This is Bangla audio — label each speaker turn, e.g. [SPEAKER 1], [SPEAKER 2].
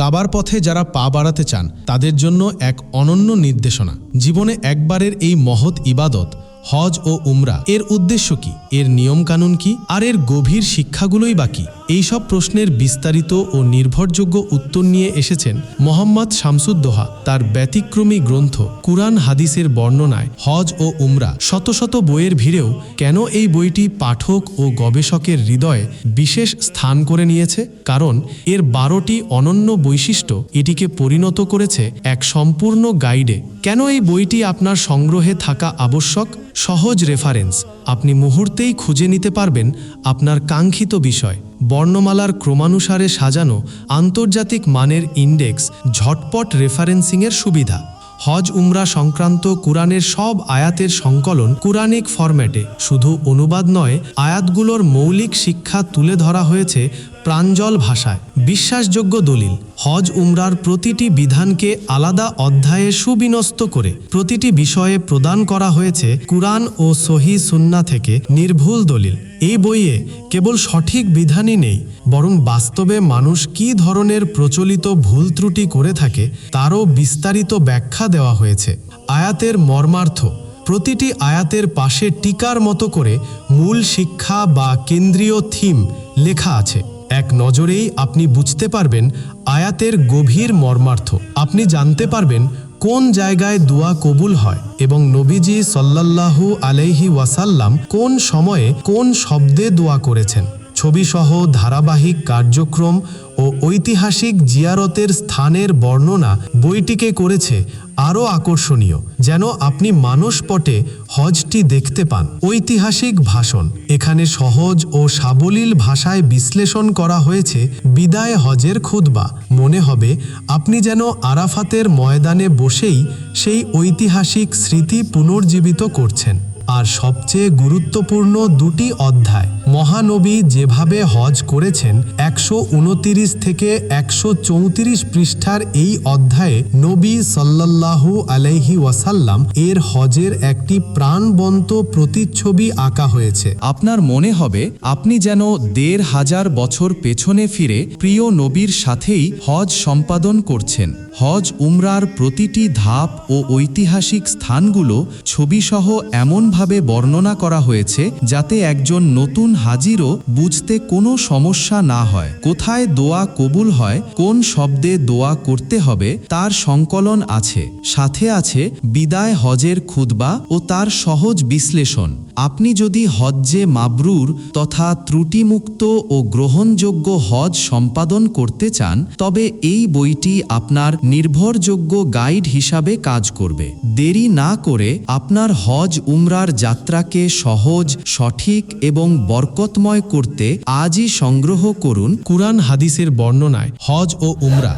[SPEAKER 1] কাবার পথে যারা পা বাড়াতে চান, তাদের জন্য এক অনন্য নির্দেশনা। জীবনে একবারের এই মহৎ ইবাদত হজ ও উমরা, এর উদ্দেশ্য কি? এর নিয়মকানুন কি? আর এর গভীর শিক্ষাগুলোই বা কি? এইসব প্রশ্নের বিস্তারিত ও নির্ভরযোগ্য উত্তর নিয়ে এসেছেন মোহাম্মদ শামসুদ্দোহা। তার ব্যতিক্রমী গ্রন্থ কুরআন হাদিসের বর্ণনায় হজ ও উমরা শত শত বইয়ের ভিড়েও কেন এই বইটি পাঠক ও গবেষকের হৃদয়ে বিশেষ স্থান করে নিয়েছে? কারণ এর বারোটি অনন্য বৈশিষ্ট্য এটিকে পরিণত করেছে এক সম্পূর্ণ গাইডে। কেন এই বইটি আপনার সংগ্রহে থাকা আবশ্যক? সহজ রেফারেন্স আপনি মুহূর্তেই খুঁজে নিতে পারবেন আপনার কাঙ্ক্ষিত বিষয়। বর্ণমালার ক্রমানুসারে সাজানো আন্তর্জাতিক মানের ইন্ডেক্স ঝটপট রেফারেন্সিংয়ের সুবিধা। হজ উমরা সংক্রান্ত কুরআনের সব আয়াতের সংকলন কুরআনিক ফরম্যাটে। শুধু অনুবাদ নয়, আয়াতগুলোর মৌলিক শিক্ষা তুলে ধরা হয়েছে প্রাঞ্জল ভাষায়। বিশ্বাসযোগ্য দলিল। হজ উমরার প্রতিটি বিধানকে আলাদা অধ্যায়ে সুবিন্যস্ত করে প্রতিটি বিষয়ে প্রদান করা হয়েছে কুরআন ও সহি সুন্না থেকে নির্ভুল দলিল। এই বইয়ে কেবল সঠিক বিধানই নেই, বরং বাস্তবে মানুষ কী ধরনের প্রচলিত ভুল ত্রুটি করে থাকে তারও বিস্তারিত ব্যাখ্যা দেওয়া হয়েছে। আয়াতের মর্মার্থ, প্রতিটি আয়াতের পাশে টিকার মতো করে মূল শিক্ষা বা কেন্দ্রীয় থিম লেখা আছে। এক নজরেই আপনি বুঝতে পারবেন আয়াতের গভীর মর্মার্থ। আপনি জানতে পারবেন কোন জায়গায় দোয়া কবুল হয় এবং নবীজি সাল্লাল্লাহু আলাইহি ওয়াসাল্লাম কোন সময়ে কোন শব্দে দোয়া করেছেন। ছবিসহ ধারাবাহিক কার্যক্রম ও ঐতিহাসিক জিয়ারতের স্থানের বর্ণনা বইটিকে করেছে আরও আকর্ষণীয়, যেন আপনি মানসপটে হজটি দেখতে পান। ঐতিহাসিক ভাষণ, এখানে সহজ ও সাবলীল ভাষায় বিশ্লেষণ করা হয়েছে বিদায় হজের খুতবা। মনে হবে, আপনি যেন আরাফাতের ময়দানে বসেই সেই ঐতিহাসিক স্মৃতি পুনর্জীবিত করছেন। আর সবচেয়ে গুরুত্বপূর্ণ দুটি অধ্যায়। মহানবী যেভাবে হজ করেছেন, একশো উনতিরিশ থেকে একশো চৌত্রিশ পৃষ্ঠার এই অধ্যায়ে নবী সাল্লাল্লাহু আলাইহি ওয়াসাল্লাম এর হজের একটি প্রাণবন্ত প্রতিচ্ছবি আঁকা হয়েছে।
[SPEAKER 2] আপনার মনে হবে, আপনি যেন দেড় হাজার বছর পেছনে ফিরে প্রিয় নবীর সাথেই হজ সম্পাদন করছেন। হজ উমরার প্রতিটি ধাপ ও ঐতিহাসিক স্থানগুলো ছবিসহ এমনভাবে বর্ণনা করা হয়েছে যাতে একজন নতুন হাজিরও বুঝতে কোনো সমস্যা না হয়। কোথায় দোয়া কবুল হয়, কোন শব্দে দোয়া করতে হবে, তার সংকলন আছে। সাথে আছে বিদায় হজের খুতবা ও তার সহজ বিশ্লেষণ। আপনি যদি হজ্জে মাবরুর তথা ত্রুটিমুক্ত ও গ্রহণযোগ্য হজ সম্পাদন করতে চান, তবে এই বইটি আপনার নির্ভরযোগ্য গাইড হিসাবে কাজ করবে। দেরি না করে আপনার হজ উমরার যাত্রাকে সহজ, সঠিক এবং বরকতময় করতে আজই সংগ্রহ করুন
[SPEAKER 1] কুরআন হাদিসের বর্ণনায় হজ ও উমরা।